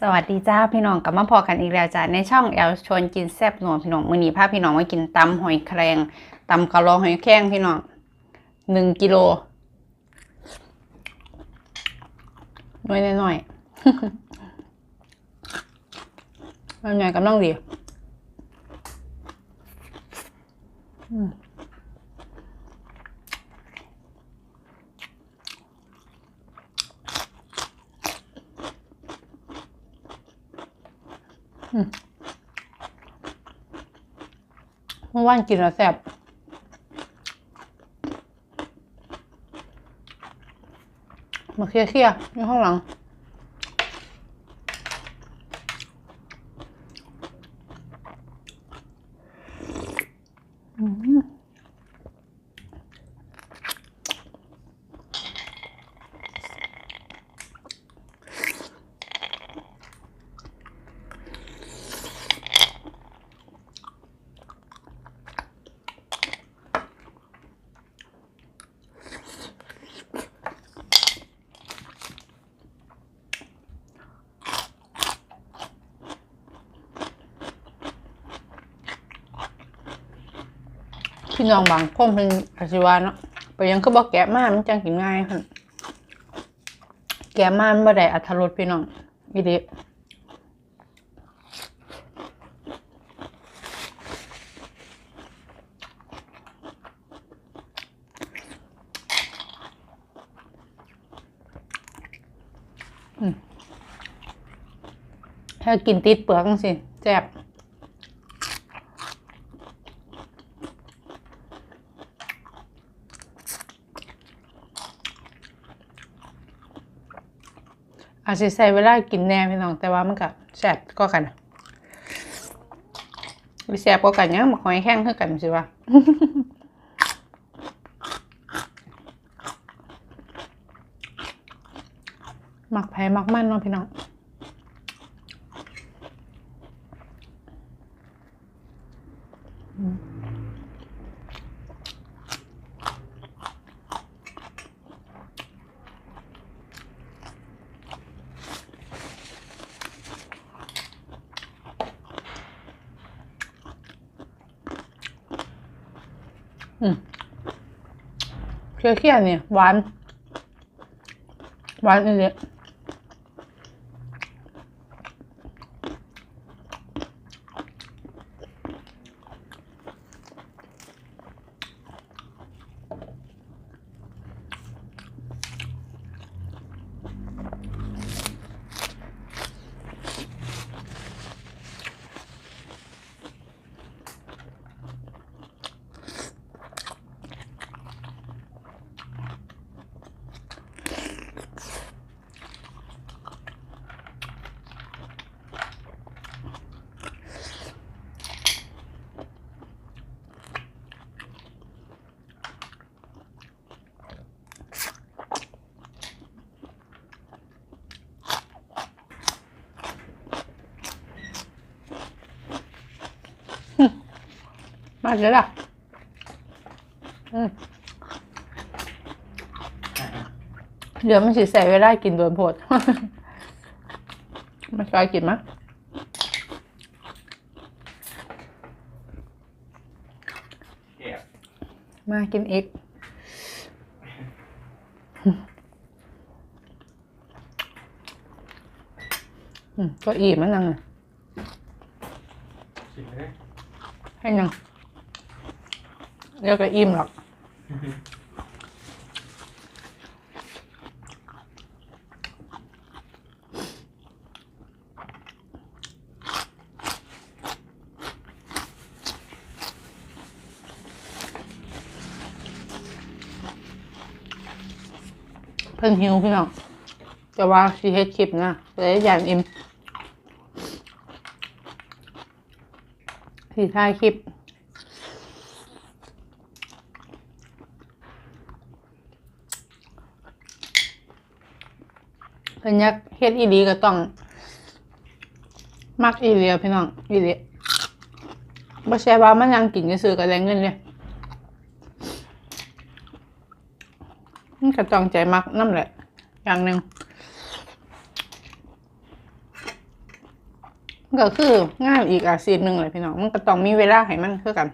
สวัสดีจ้าพี่น้องกลับมาพอกันอีกแล้วจ้าในช่องแอลชวนกินแซ่บนัวพี่น้องมื้อนี้พาพี่น้องมากินตำหอยแครงตำกะโหลหอยแครงพี่น้องหนึ่งกิโลน้อยๆหน่อยๆมันใหญ่กำลังดีอืม เมื่อวานกินแล้วแซ่บมาเคลียร์เคลียวๆอยู่ข้างหลัง พี่น้องบางคนเป็นอาชีวะเนาะไปยังก็บอกแกะมามันจังกินง่ายค่ะแกะมามันบ่ได้อัตรสพี่น้องอีเดีถ้ากินติดเปลือกจังสิแซ่บ อาจจะใส่เวลากินแน่พี่น้องแต่ว่ามันก็แซ่บก็กันวิแซ่บก็กันยังหมักหอยแห้งคือกันสิวะหมักไผ่หมักมันเนาะพี่น้อง เคี่ยวเคี่ยวๆเนี่ยหวาน หวานอันนี้ มาเลยล่ะอืมเดี๋ยวมันสิใส่เวลากินโดนโพดไม่กล้ากินมั้ยแก็บมากินอีกอืมก็อิ่มแล้วนังน่ะชิมเลยให้นัง เดี๋ยวก็อิ่มหรอก เพิ่นหิวพี่น้องแต่ว่าสิเฮ็ดคลิปนะเลยอยากอิ่มสิถ่ายคลิป พิ่นอยากเฮ็ดอีหลีก็ต้อง มักอีหลีอะพี่น้องอีหลีบ่ใช่ว่ามันยังกินซื่อก็ได้เงินเลยมันก็ต้องใจมักนำแหละ อย่างหนึ่งก็คืองานอีกอาชีพหนึ่งเลยพี่น้อง มันก็ต้องมีเวลาให้มันคือกัน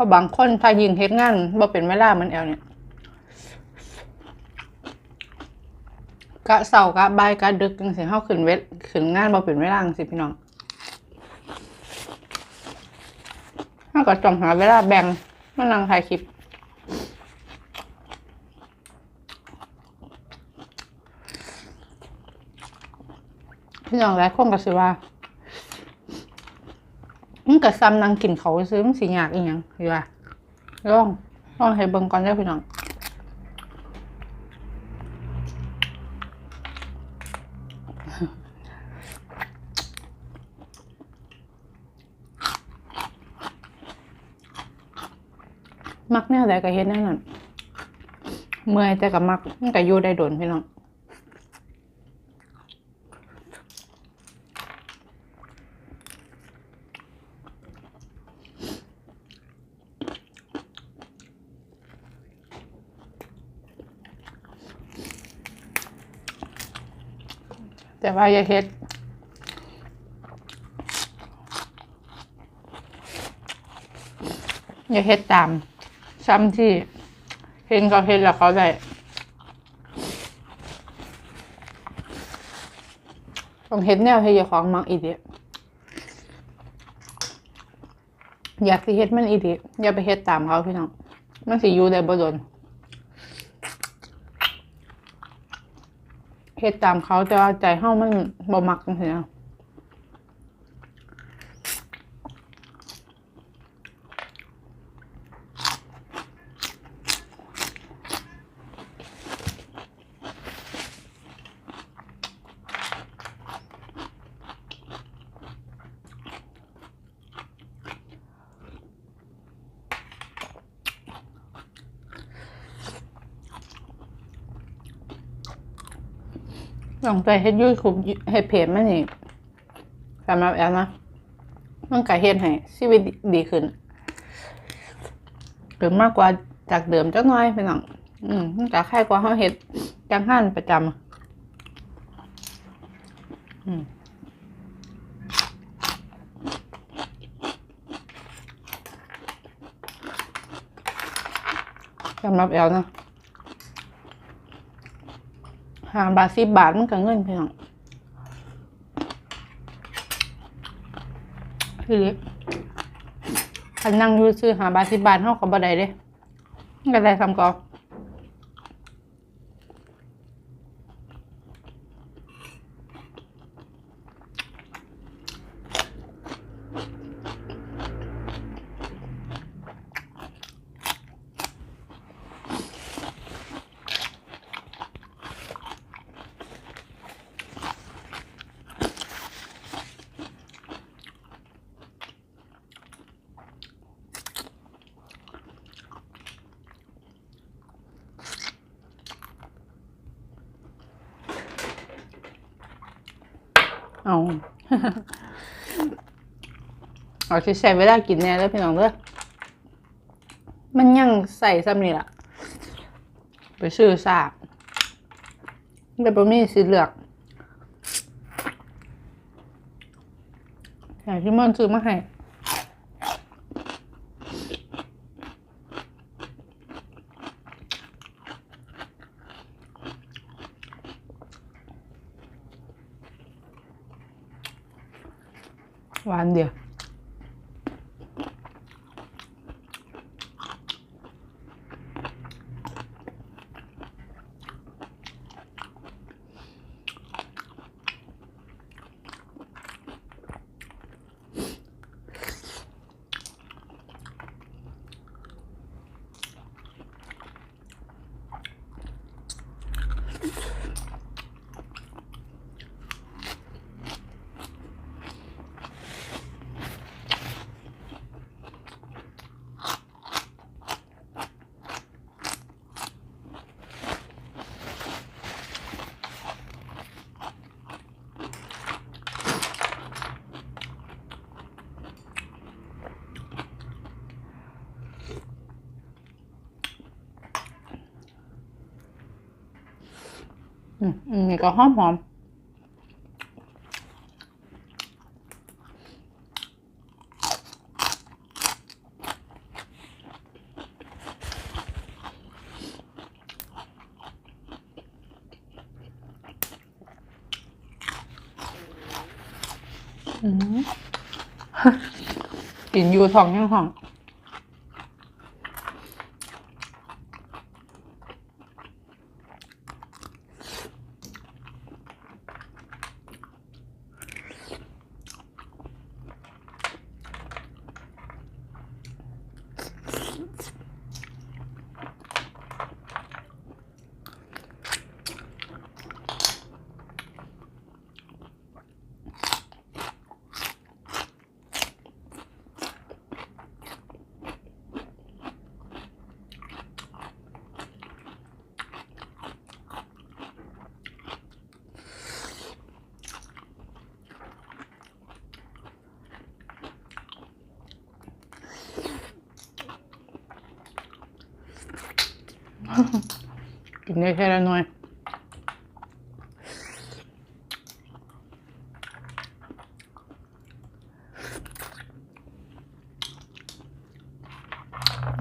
ราะบางคนถ้ายิงเฮ็ดงานบ่เป็นเวลาเหมันแอลเนี่ยกะเสากะบายกะดึกจังซี่เฮาขึ้นเวทขึ้นงานบ่เป็นเวลาจังซี่พี่น้องเฮาก็ต้องหาเวลาแบ่งมานั่งถ่ายคลิปพี่น้องหลายคนก็สิว่า มันก็ซ้ำนั่งกินเขาซื้อมันสิยากอีหยังอยู่ว่าลองลองให้เบิ่งก่อนเด้พี่น้องมักแนวใดก็เฮ็ดแนวนั้นเมื่อยแต่ก็มักมันก็อยู่ได้โดนพี่น้อง แต่ว่าอย่าเฮ็ดอย่าเฮ็ดตาม ซ้ำที่ เห็นเขาเฮ็ดแล้วเขาได้ต้องเฮ็ดแนวให้เจ้าของมักอีเดีอยากสิเฮ็ดมันอีเดีอย่าไปเฮ็ดตามเขาพี่น้อง มันสิอยู่ได้บ่โดน เฮ็ดตามเขาแต่ว่าใจเฮามันบ่มักจังซี่นะ ลองไปเฮ็ดยูทูบเฮ็ดเพจมันนี่สำหรับแอลนะมันก็เฮ็ดให้ชีวิตดีขึ้นหรือมากกว่าจากเดิมจักหน่อยพี่น้องอืมมันก็คล้ายกว่าเฮาเฮ็ดจังหันประจำอืมสำหรับแอลนะ หาบาทสิบบาทมันก็เงินพี่น้องคือเล็กคันนั่งอยู่ซื้อหาบาทสิบบาทเท่ากับบ่ได้เด้มันก็ได้ทำกอ เอาเอาที่ใช้เวลากินแน่เลยพี่น้องเด้อมันยังใส่ซ้ำนี่ล่ะ ไปซื้อซาบแต่บ่มีสีเลือกแต่ที่มันซื้อมาให้ หว อืมอืมนี่ก็หอมหอมอืมกินอยู่ท้องยังหอง กินได้แค่ละหน่อย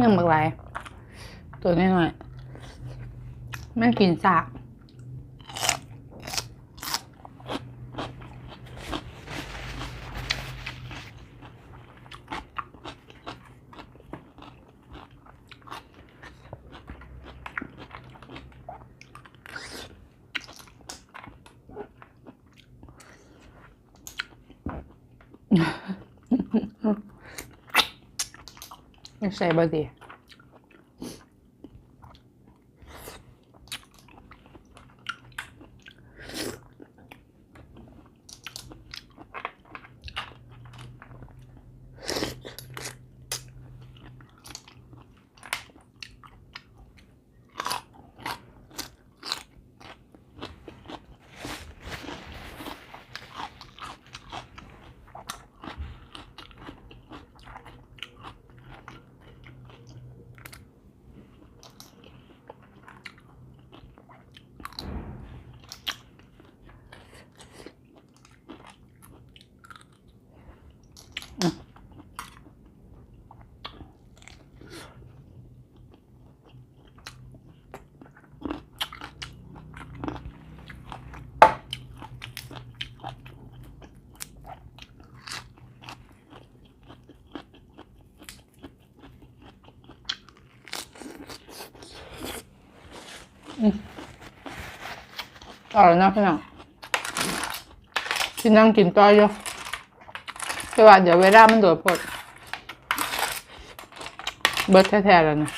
ยังบักหลตัวน้อยๆไม่กินสาก ใส่บะดี อร่อยนะพี่น้องที่นั่งกินต่ออยู่แต่ว่าเดี๋ยวเวลามันโดดพดเบิร์ดแท้ๆแล้วนะ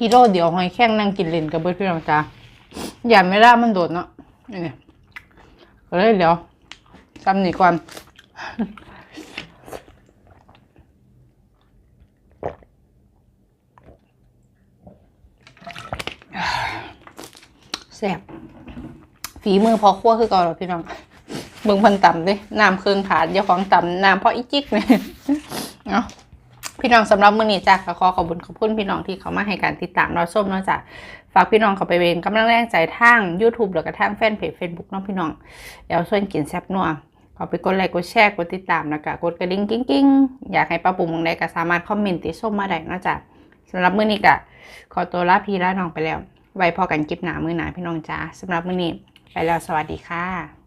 กิโลเดียวหอยแข้งนั่งกินเล่นกับเบิร์ดพี่น้องจ้าอย่าเวลามันโดดเนาะนี่ก็เลยเดี๋ยวซ้ำนี่ก่อน ซ่บฝีมือพอคั่วคือก่าแล้วพี่น้องเบิ่งพันต่ำเด้น้ำเครื่องถาดเดี๋ยวของต่ำน้ำเพราะอีจิกเนี่ยเนาะพี่น้องสำหรับมื้อนี้จ้ะก็ขอขอบคุณขอบคุณพี่น้องที่เขามาให้การติดตามเราส้มนาะจ้ะฝากพี่น้องเขาไปเป็นกำลังแรงใจทาง YouTube หรือกระทั่งแฟนเพจ Facebook เนาะพี่น้องเดี๋ยวส่วนกินแซ่บนัวขอไปกดไลค์กดแชร์กดติดตามแล้วก็กดกระดิ่งกิ้งๆอยากให้ป้าปุ่มมงได้ก็สามารถคอมเมนต์ติส้มมาได้นาะจ้ะสำหรับมื้อนี้ก็ขอตัวลาพี่ลาน้องไปแล้ว ไว้พอกันคลิปหนามือหนาพี่น้องจ้าสำหรับมื้อนี้ไปแล้วสวัสดีค่ะ